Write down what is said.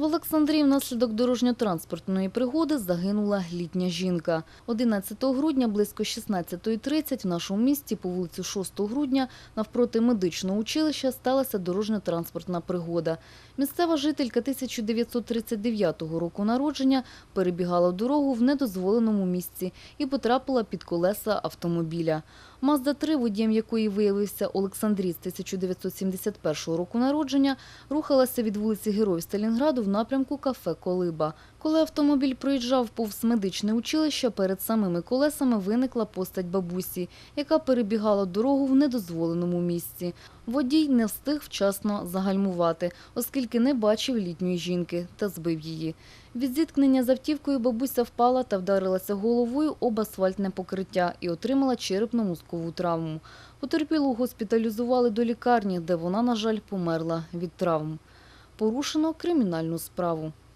В Олександрії внаслідок дорожньо-транспортної пригоди загинула літня жінка. 11 грудня близько 16.30 в нашому місті по вулицю 6 грудня навпроти медичного училища сталася дорожньо-транспортна пригода. Місцева жителька 1939 року народження перебігала дорогу в недозволеному місці і потрапила під колеса автомобіля. Мазда-3, водієм якої виявився Олександріст 1971 року народження, рухалася від вулиці Героїв Сталінграду в напрямку кафе «Колиба». Коли автомобіль проїжджав повз медичне училище, перед самими колесами виникла постать бабусі, яка перебігала дорогу в недозволеному місці. Водій не встиг вчасно загальмувати, оскільки не бачив літньої жінки та збив її. Від зіткнення з автівкою бабуся впала та вдарилася головою об асфальтне покриття і отримала черепно-мозкову травму. Потерпілу госпіталізували до лікарні, де вона, на жаль, померла від травм. Порушено кримінальну справу.